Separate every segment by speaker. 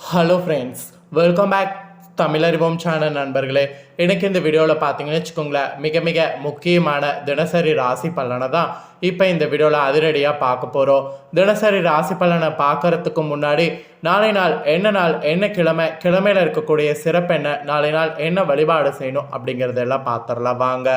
Speaker 1: Hello friends welcome back Tamizharivom channel நண்பர்களே. எனக்கு இந்த வீடியோவில் பார்த்தீங்கன்னு வச்சுக்கோங்களேன் மிக மிக முக்கியமான தினசரி ராசி பலனை தான் இப்போ இந்த வீடியோவில் அதிரடியாக பார்க்க போகிறோம் தினசரி ராசி பலனை பார்க்கறதுக்கு முன்னாடி நாளை நாள் என்ன நாள் என்ன கிழமை கிழமையில் இருக்கக்கூடிய சிறப்பு என்ன நாளை நாள் என்ன வழிபாடு செய்யணும் அப்படிங்கிறதெல்லாம் பார்த்துடலாம் வாங்க.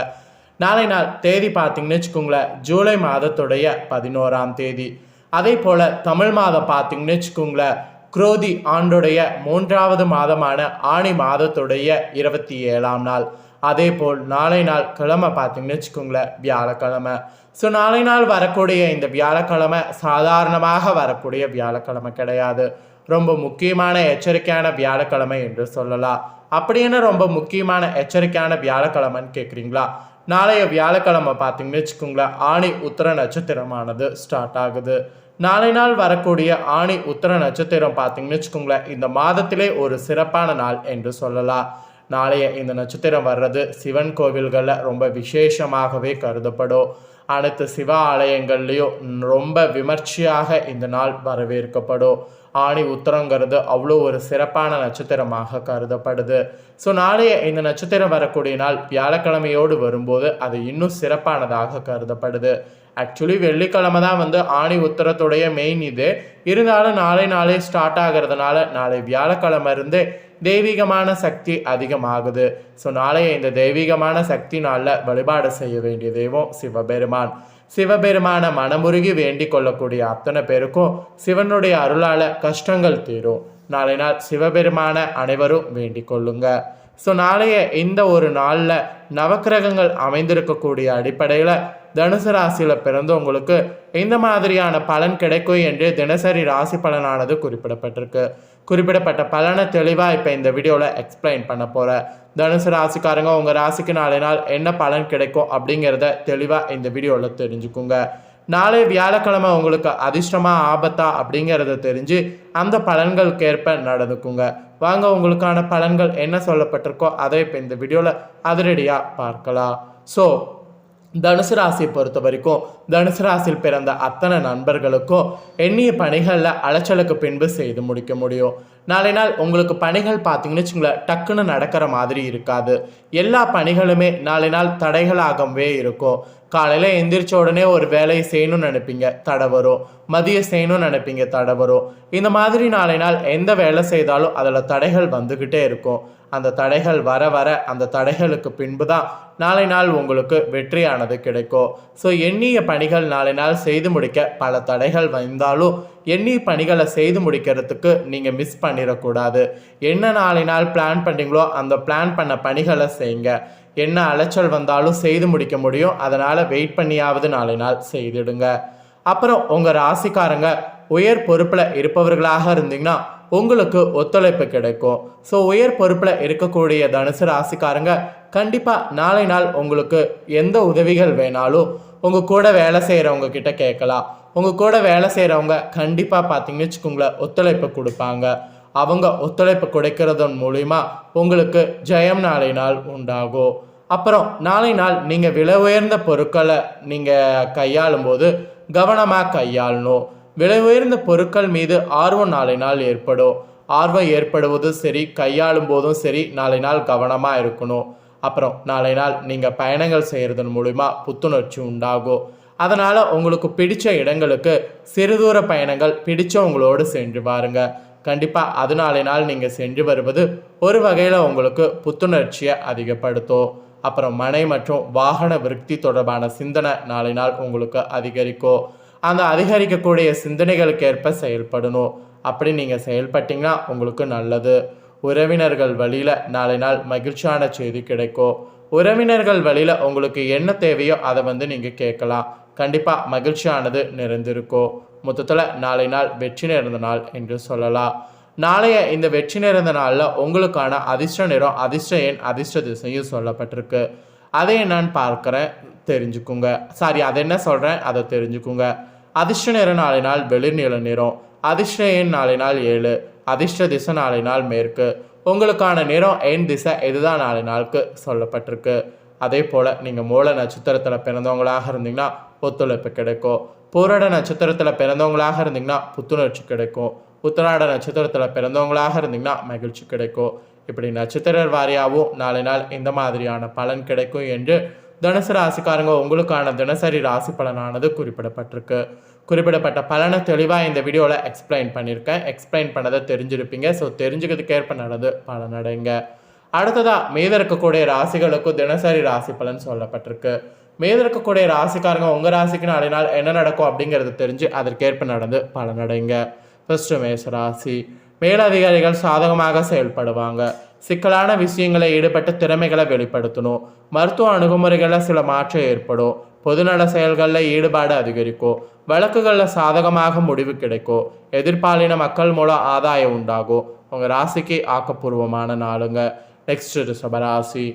Speaker 1: நாளை நாள் தேதி பார்த்தீங்கன்னு வச்சுக்கோங்களேன் ஜூலை மாதத்துடைய பதினோராம் தேதி. அதே போல் தமிழ் மாதம் பார்த்தீங்கன்னு வச்சுக்கோங்களேன் குரோதி ஆண்டுடைய மூன்றாவது மாதமான ஆணி மாதத்துடைய இருபத்தி ஏழாம் நாள். அதே போல் நாளை நாள் கிழமை பார்த்தீங்கன்னு வச்சுக்கோங்களேன் வியாழக்கிழமை. ஸோ நாளை நாள் வரக்கூடிய இந்த வியாழக்கிழமை சாதாரணமாக வரக்கூடிய வியாழக்கிழமை கிடையாது. ரொம்ப முக்கியமான எச்சரிக்கையான வியாழக்கிழமை என்று சொல்லலாம். அப்படி என்ன ரொம்ப முக்கியமான எச்சரிக்கையான வியாழக்கிழமைன்னு கேட்குறீங்களா நாளைய வியாழக்கிழமை பார்த்தீங்கன்னு வச்சுக்கோங்களேன் ஆணி உத்தர நட்சத்திரமானது ஸ்டார்ட் ஆகுது. நாளை நாள் வரக்கூடிய ஆணி உத்தர நட்சத்திரம் பார்த்தீங்கன்னு வச்சுக்கோங்களேன் இந்த மாதத்திலே ஒரு சிறப்பான நாள் என்று சொல்லலாம். நாளைய இந்த நட்சத்திரம் வர்றது சிவன் கோவில்களில் ரொம்ப விசேஷமாகவே கருதப்படும். அனைத்து சிவ ஆலயங்கள்லேயும் ரொம்ப விமர்சையாக இந்த நாள் வரவேற்கப்படும். ஆணி உத்தரங்கிறது அவ்வளோ ஒரு சிறப்பான நட்சத்திரமாக கருதப்படுது. ஸோ நாளைய இந்த நட்சத்திரம் வரக்கூடிய நாள் வியாழக்கிழமையோடு வரும்போது அது இன்னும் சிறப்பானதாக கருதப்படுது. ஆக்சுவலி வெள்ளிக்கிழமை தான் வந்து ஆணி உத்தரத்துடைய மெயின் இது. இருந்தாலும் நாளை நாளே ஸ்டார்ட் ஆகிறதுனால நாளை வியாழக்கிழமை இருந்து தெய்வீகமான சக்தி அதிகமாகுது. ஸோ நாளைய இந்த தெய்வீகமான சக்தி நாளில் வழிபாடு செய்ய வேண்டிய தெய்வம் சிவபெருமான். சிவபெருமான மனமுருகி வேண்டிக் கொள்ளக்கூடிய அத்தனை பேருக்கும் சிவனுடைய அருளால் கஷ்டங்கள் தீரும். நாளை நாள் சிவபெருமான அனைவரும் வேண்டிக் கொள்ளுங்க. ஸோ நாளைய இந்த ஒரு நாளில் நவக்கிரகங்கள் அமைந்திருக்கக்கூடிய அடிப்படையில் தனுசு ராசியில் பிறந்தவங்களுக்கு இந்த மாதிரியான பலன் கிடைக்கும் என்று தினசரி ராசி பலனானது குறிப்பிடப்பட்டிருக்கு. குறிப்பிடப்பட்ட பலனை தெளிவாக இப்போ இந்த வீடியோவில் எக்ஸ்பிளைன் பண்ண போகிறேன் தனுசு ராசிக்காரங்க உங்கள் ராசிக்கு நாளை நாள் என்ன பலன் கிடைக்கும் அப்படிங்கிறத தெளிவாக இந்த வீடியோவில் தெரிஞ்சுக்குங்க. நாளை வியாழக்கிழமை உங்களுக்கு அதிர்ஷ்டமாக ஆபத்தா அப்படிங்கிறத தெரிஞ்சு அந்த பலன்களுக்கு ஏற்ப நடந்துக்குங்க. வாங்க உங்களுக்கான பலன்கள் என்ன சொல்லப்பட்டிருக்கோ அதை இப்போ இந்த வீடியோவில் அதிரடியாக பார்க்கலாம். ஸோ தனுசு ராசியை பொறுத்த வரைக்கும் தனுசு ராசியில் பிறந்த அத்தனை நண்பர்களுக்கும் எண்ணிய பணிகளில் அலைச்சலுக்கு பின்பு செய்து முடிக்க முடியும். நாளை நாள் உங்களுக்கு பணிகள் பார்த்தீங்கன்னு வச்சுங்களேன் டக்குன்னு நடக்கிற மாதிரி இருக்காது. எல்லா பணிகளுமே நாளை நாள் தடைகளாகவே இருக்கும். காலையில் எந்திரிச்ச உடனே ஒரு வேலையை செய்யணும்னு நினைப்பீங்க தடை வரும். மதியம் செய்யணும்னு நினைப்பீங்க தடை வரும். இந்த மாதிரி நாளை நாள் எந்த வேலை செய்தாலும் அதில் தடைகள் வந்துக்கிட்டே இருக்கும். அந்த தடைகள் வர வர அந்த தடைகளுக்கு பின்பு தான் நாளை நாள் உங்களுக்கு வெற்றியானது கிடைக்கும். ஸோ எண்ணிய பணிகள் நாளை நாள் செய்து முடிக்க பல தடைகள் வந்தாலும் எண்ணிய பணிகளை செய்து முடிக்கிறதுக்கு நீங்கள் மிஸ் பண்ணிடக்கூடாது. என்ன நாளை நாள் பிளான் பண்ணீங்களோ அந்த பிளான் பண்ண பணிகளை செய்யுங்க. என்ன அலைச்சல் வந்தாலும் செய்து முடிக்க முடியும். அதனால் வெயிட் பண்ணியாவது நாளை நாள் செய்திடுங்க. அப்புறம் உங்கள் ராசிக்காரங்க உயர் பொறுப்பில் இருப்பவர்களாக இருந்தீங்கன்னா உங்களுக்கு ஒத்துழைப்பு கிடைக்கும். ஸோ உயர் பொறுப்பில் இருக்கக்கூடிய தனுசு ராசிக்காரங்க கண்டிப்பாக நாளை நாள் உங்களுக்கு எந்த உதவிகள் வேணாலும் உங்கள் கூட வேலை செய்கிறவங்க கிட்ட கேட்கலாம். உங்கள் கூட வேலை செய்கிறவங்க கண்டிப்பாக பார்த்தீங்கன்னு வச்சுக்கோங்களேன் ஒத்துழைப்பு கொடுப்பாங்க. அவங்க ஒத்துழைப்பு கொடுக்கறதன் மூலிமா உங்களுக்கு ஜெயம் நாளை நாள் உண்டாகும். அப்புறம் நாளை நாள் நீங்கள் விலை உயர்ந்த பொருட்களை நீங்கள் கையாளும் போது கவனமாக கையாளணும். விலை உயர்ந்த பொருட்கள் மீது ஆர்வம் நாளை நாள் ஏற்படும். ஆர்வம் ஏற்படுவது சரி கையாளும் போதும் சரி நாளை நாள் கவனமாக இருக்கணும். அப்புறம் நாளை நாள் நீங்கள் பயணங்கள் செய்கிறதன் மூலிமா புத்துணர்ச்சி உண்டாகும். அதனால் உங்களுக்கு பிடித்த இடங்களுக்கு சிறுதூர பயணங்கள் பிடிச்சவங்களோடு சென்று பாருங்க கண்டிப்பாக அது நாளை நாள் நீங்கள் சென்று வருவது ஒரு வகையில் உங்களுக்கு புத்துணர்ச்சியை அதிகப்படுத்தும். அப்புறம் மனை மற்றும் வாகன விருத்தி தொடர்பான சிந்தனை நாளை நாள் உங்களுக்கு அதிகரிக்கும். அந்த அதிகரிக்கக்கூடிய சிந்தனைகளுக்கு ஏற்ப செயல்படணும். அப்படி நீங்கள் செயல்பட்டீங்கன்னா உங்களுக்கு நல்லது. உறவினர்கள் வழியில் நாளை நாள் மகிழ்ச்சியான செய்தி கிடைக்கும். உறவினர்கள் வழியில் உங்களுக்கு என்ன தேவையோ அதை வந்து நீங்கள் கேட்கலாம். கண்டிப்பாக மகிழ்ச்சியானது நிறைந்திருக்கும். மொத்தத்தில் நாளை நாள் வெற்றி நிறைந்த நாள் என்று சொல்லலாம். நாளைய இந்த வெற்றி நிறைந்த நாளில் உங்களுக்கான அதிர்ஷ்ட நிறம் அதிர்ஷ்ட எண் அதிர்ஷ்ட திசையும் சொல்லப்பட்டிருக்கு. அதை என்னன்னு பார்க்குறேன். தெரிஞ்சுக்குங்க. சாரி அதை என்ன சொல்கிறேன் அதை தெரிஞ்சுக்குங்க. அதிர்ஷ்ட நிற நாளை நாள் நிறம் அதிர்ஷ்ட எண் நாளை நாள் ஏழு அதிர்ஷ்ட திசை நாளை நாள் மேற்கு. உங்களுக்கான நிறம் எண் திசை இதுதான் நாளை நாளுக்கு சொல்லப்பட்டிருக்கு. அதே போல் நீங்கள் மூல நட்சத்திரத்தில் பிறந்தவங்களாக இருந்தீங்கன்னா ஒத்துழைப்பு கிடைக்கும். பூரட நட்சத்திரத்தில் பிறந்தவங்களாக இருந்தீங்கன்னா புத்துணர்ச்சி கிடைக்கும். உத்தராட நட்சத்திரத்தில் பிறந்தவங்களாக இருந்தீங்கன்னா மகிழ்ச்சி கிடைக்கும். இப்படி நட்சத்திர வாரியாகவும் நாளை நாள் இந்த மாதிரியான பலன் கிடைக்கும் என்று தனுசு ராசிக்காரங்க உங்களுக்கான தினசரி ராசி பலனானது குறிப்பிடப்பட்டிருக்கு. குறிப்பிடப்பட்ட பலனை தெளிவாக இந்த வீடியோவில் எக்ஸ்பிளைன் பண்ணியிருக்கேன். எக்ஸ்பிளைன் பண்ணதை தெரிஞ்சிருப்பீங்க. ஸோ தெரிஞ்சுக்கிறதுக்கேற்ப நடந்து பலனடைங்க. அடுத்ததாக மீத இருக்கக்கூடிய ராசிகளுக்கும் தினசரி ராசி பலன் சொல்லப்பட்டிருக்கு. மீத இருக்கக்கூடிய ராசிக்காரங்க உங்கள் ராசிக்கு நாளை நாள் என்ன நடக்கும் அப்படிங்கிறது தெரிஞ்சு அதற்கேற்ப நடந்து பலனடைங்க. ஃபர்ஸ்ட் மேஷ ராசி. மேலதிகாரிகள் சாதகமாக செயல்படுவாங்க. சிக்கலான விஷயங்களை ஈடுபட்டு திறமைகளை வெளிப்படுத்தணும். மருத்துவ அணுகுமுறைகளில் சில மாற்றம் ஏற்படும். பொதுநல செயல்களில் ஈடுபாடு அதிகரிக்கும். வழக்குகளில் சாதகமாக முடிவு கிடைக்கும். எதிர்பாலின மக்கள் மூலம் ஆதாயம் உண்டாகும். உங்கள் ராசிக்கு ஆக்கப்பூர்வமான நாளுங்க. நெக்ஸ்ட் ரிஷபராசி.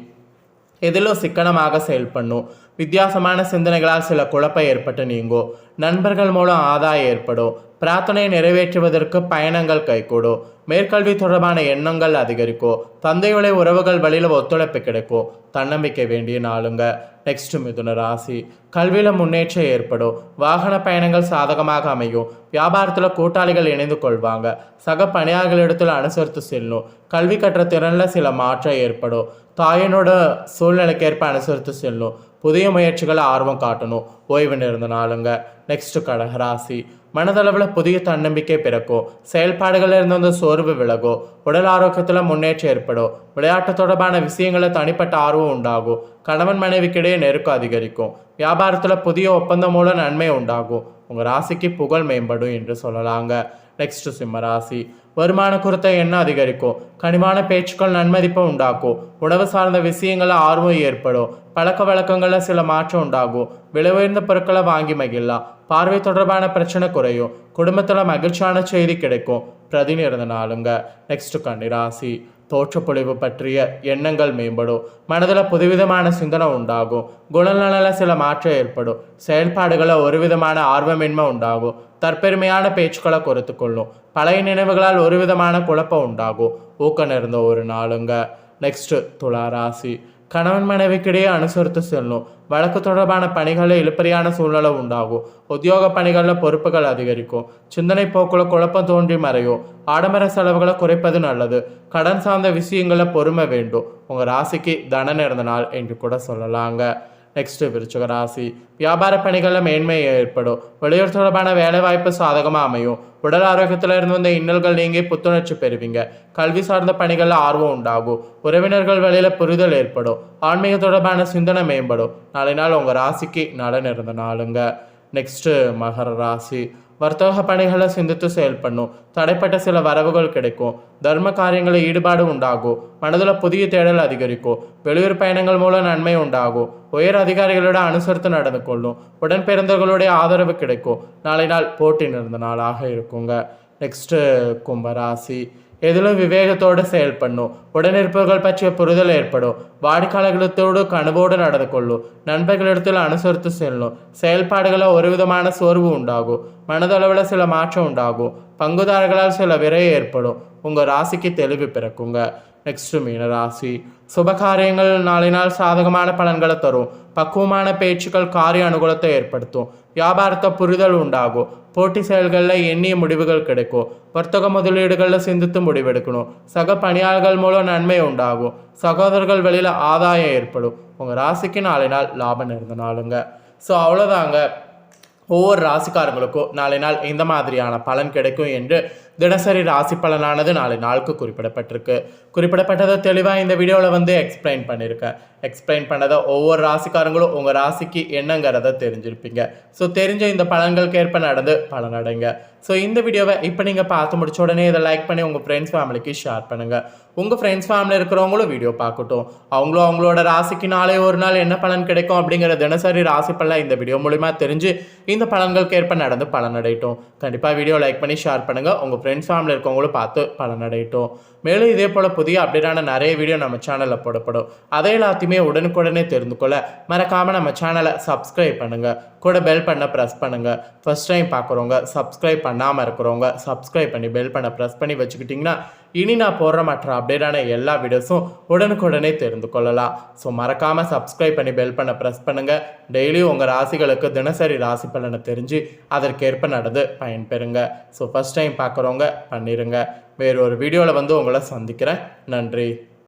Speaker 1: எதிலும் சிக்கனமாக செயல்படணும் வித்தியாசமான சிந்தனைகளால் சில குழப்பம் ஏற்பட்டு நீங்கும். நண்பர்கள் மூலம் ஆதாயம் ஏற்படும். பிரார்த்தனை நிறைவேற்றுவதற்கு பயணங்கள் கைகூடும். மேற்கல்வி தொடர்பான எண்ணங்கள் அதிகரிக்கும். தந்தை உறவுகள் வழியில் ஒத்துழைப்பு கிடைக்கும். தன்னம்பிக்கை வேண்டிய நாளுங்க. நெக்ஸ்ட் மிதுன ராசி. கல்வியில் முன்னேற்றம் ஏற்படும். வாகன பயணங்கள் சாதகமாக அமையும். வியாபாரத்தில் கூட்டாளிகள் இணைந்து கொள்வாங்க. சக பணியாளர்களிடத்தில் அனுசரித்து செல்லும். கல்வி கற்ற திறனில் சில மாற்றம் ஏற்படும். தாயினோட சூழ்நிலைக்கேற்ப அனுசரித்து செல்லும். புதிய முயற்சிகளை ஆர்வம் காட்டணும். ஓய்வு நிறந்த நாளுங்க. நெக்ஸ்ட் கடகராசி மனதளவில் புதிய தன்னம்பிக்கை பிறக்கும் செயல்பாடுகளில் இருந்து வந்து சோர்வு விலகும் உடல் ஆரோக்கியத்தில் முன்னேற்றம் ஏற்படும் விளையாட்டு தொடர்பான விஷயங்களில் தனிப்பட்ட ஆர்வம் உண்டாகும் கணவன் மனைவிக்கிடையே நெருக்கம் அதிகரிக்கும் வியாபாரத்தில் புதிய ஒப்பந்தம் மூலம் நன்மை உண்டாகும் உங்கள் ராசிக்கு புகழ் மேம்படும் என்று சொல்லலாங்க. நெக்ஸ்ட் சிம்மராசி வருமான குறித்த எண்ணம் அதிகரிக்கும்? கனிவான பேச்சுக்கள் நன்மதிப்பை உண்டாக்கும். உணவு சார்ந்த விஷயங்களில் ஆர்வம் ஏற்படும். பழக்க வழக்கங்களில் சில மாற்றம் உண்டாகும். விலை உயர்ந்த பொருட்களை வாங்கி மகிழலாம். பார்வை தொடர்பான பிரச்சனை குறையும். குடும்பத்தில் மகிழ்ச்சியான செய்தி கிடைக்கும். பிரதினி இருந்த நாளுங்க. நெக்ஸ்ட் கன்னிராசி தோற்றப்பொழிவு பற்றிய எண்ணங்கள் மேம்படும். மனதில் புதுவிதமான சிந்தனை உண்டாகும். குணநலில் சில மாற்றம் ஏற்படும். செயல்பாடுகளில் ஒரு விதமான ஆர்வமின்மை உண்டாகும். தற்பெருமையான பேச்சுக்களை குறைத்து கொள்ளும். பழைய நினைவுகளால் ஒரு விதமான குழப்பம் உண்டாகும். ஊக்கம் இருந்த ஒரு நாளுங்க. நெக்ஸ்ட் துளா ராசி. கணவன் மனைவிக்கிடையே அனுசரித்து செல்லும். வழக்கு தொடர்பான பணிகளில் இழுப்பறியான சூழ்நிலை உண்டாகும். உத்தியோக பணிகளில் பொறுப்புகள் அதிகரிக்கும். சிந்தனை போக்குல குழப்பம் தோன்றி மறையும். ஆடம்பர செலவுகளை குறைப்பது நல்லது. கடன் சார்ந்த விஷயங்களை பொறுமை வேண்டும். உங்கள் ராசிக்கு தன இருந்த நாள் என்று கூட சொல்லலாங்க. நெக்ஸ்ட் விருச்சக ராசி வியாபார பணிகளில் மேன்மை ஏற்படும். வெளியூர் தொடர்பான வேலைவாய்ப்பு சாதகமாக அமையும். உடல் ஆரோக்கியத்தில் இருந்து வந்த இன்னல்கள் நீங்கி புத்துணர்ச்சி பெறுவீங்க. கல்வி சார்ந்த பணிகளில் ஆர்வம் உண்டாகும். உறவினர்கள் வழியில் புரிதல் ஏற்படும். ஆன்மீக தொடர்பான சிந்தனை மேம்படும். நாளை நாள் உங்கள் ராசிக்கு நலன் இருந்த நாளுங்க. நெக்ஸ்ட்டு மகர ராசி. வர்த்தக பணிகளை சிந்தித்து செயல்படணும் தடைப்பட்ட சில வரவுகள் கிடைக்கும். தர்ம காரியங்களில் ஈடுபாடு உண்டாகும். மனதில் புதிய தேடல் அதிகரிக்கும். வெளியூர் பயணங்கள் மூலம் நன்மை உண்டாகும். உயர் அதிகாரிகளோட அனுசரித்து நடந்து கொள்ளும். உடன் பிறந்தவர்களுடைய ஆதரவு கிடைக்கும். நாளை நாள் போட்டி நிறந்த நாளாக இருக்குங்க. நெக்ஸ்ட்டு கும்பராசி. எதிலும் விவேகத்தோடு செயல்படணும். உடனிருப்பவர்கள் பற்றிய புரிதல் ஏற்படும். வாடிக்கையாளர்களோடு கனவோடு நடந்து கொள்ளும் நண்பர்களிடத்தில் அனுசரித்து செல்லும். செயல்பாடுகளில் ஒரு விதமான சோர்வு உண்டாகும். மனதளவில் சில மாற்றம் உண்டாகும். பங்குதாரர்களால் சில விரை ஏற்படும். உங்கள் ராசிக்கு தெளிவு பிறக்குங்க. நெக்ஸ்ட் மீன ராசி. சுபகாரியங்கள் நாளினால் சாதகமான பலன்களை தரும். பக்குவமான பேச்சுக்கள் காரிய அனுகூலத்தை ஏற்படுத்தும். வியாபாரத்தை புரிதல் உண்டாகும். போட்டி செயல்களில் எண்ணிய முடிவுகள் கிடைக்கும். வர்த்தக முதலீடுகளில் சிந்தித்து முடிவெடுக்கணும். சக பணியாளர்கள் மூலம் நன்மை உண்டாகும். சகோதரர்கள் வெளியில் ஆதாயம் ஏற்படும். உங்கள் ராசிக்கு நாளை நாள் லாபம் இருந்த நாளுங்க. ஸோ அவ்வளோதாங்க ஒவ்வொரு ராசிக்காரங்களுக்கும் நாளை நாள் இந்த மாதிரியான பலன் கிடைக்கும் என்று தினசரி ராசி பலனானது நாளை நாளுக்கு குறிப்பிடப்பட்டிருக்கு. குறிப்பிடப்பட்டதை தெளிவாக இந்த வீடியோவில் வந்து எக்ஸ்பிளைன் பண்ணியிருக்கேன் எக்ஸ்பிளைன் பண்ணதை ஒவ்வொரு ராசிக்காரங்களும் உங்கள் ராசிக்கு என்னங்கிறத தெரிஞ்சிருப்பீங்க. ஸோ தெரிஞ்ச இந்த பலன்களுக்கு ஏற்ப நடந்து பலனடைங்க ஸோ இந்த வீடியோவை இப்போ நீங்கள் பார்த்து முடிச்ச உடனே இதை லைக் பண்ணி உங்கள் ஃப்ரெண்ட்ஸ் ஃபேமிலிக்கு ஷேர் பண்ணுங்கள் உங்கள் ஃப்ரெண்ட்ஸ் ஃபேமிலி இருக்கிறவங்களும் வீடியோ பார்க்கட்டும். அவங்களும் அவங்களோட ராசிக்கு நாளை ஒரு நாள் என்ன பலன் கிடைக்கும் அப்படிங்கிற தினசரி ராசி பலன் இந்த வீடியோ மூலிமா தெரிஞ்சு இந்த பலன்களுக்கு ஏற்ப நடந்து பலனடையட்டும் கண்டிப்பாக வீடியோ லைக் பண்ணி ஷேர் பண்ணுங்கள் உங்கள் ஃப்ரெண்ட்ஸ் ஃபேமிலி இருக்கவங்களும் பார்த்து பலனடையட்டும் மேலும் இதே போல் புதிய அப்டேட்டான நிறைய வீடியோ நம்ம சேனலில் போடப்படும். அதை எல்லாத்தையுமே உடனுக்குடனே தெரிந்து கொள்ள மறக்காமல் நம்ம சேனலை சப்ஸ்கிரைப் பண்ணுங்கள் கூட பெல் பண்ண ப்ரெஸ் பண்ணுங்கள் ஃபர்ஸ்ட் டைம் பார்க்குறவங்க சப்ஸ்கிரைப் பண்ணாமல் இருக்கிறவங்க சப்ஸ்கிரைப் பண்ணி பெல் பண்ண ப்ரெஸ் பண்ணி வச்சுக்கிட்டிங்கன்னா இனி நான் போடுற மற்ற அப்டேட்டான எல்லா வீடியோஸும் உடனுக்குடனே தெரிந்து கொள்ளலாம். ஸோ மறக்காமல் சப்ஸ்கிரைப் பண்ணி பெல் பண்ண ப்ரெஸ் பண்ணுங்கள் டெய்லியும் உங்கள் ராசிகளுக்கு தினசரி ராசி பலனை தெரிஞ்சு அதற்கேற்ப நடந்து பயன்பெறுங்க. ஸோ ஃபஸ்ட் டைம் பார்க்குறவங்க பண்ணிடுங்க வேறு ஒரு வீடியோவில் வந்து உங்களை சந்திக்கிறேன். நன்றி.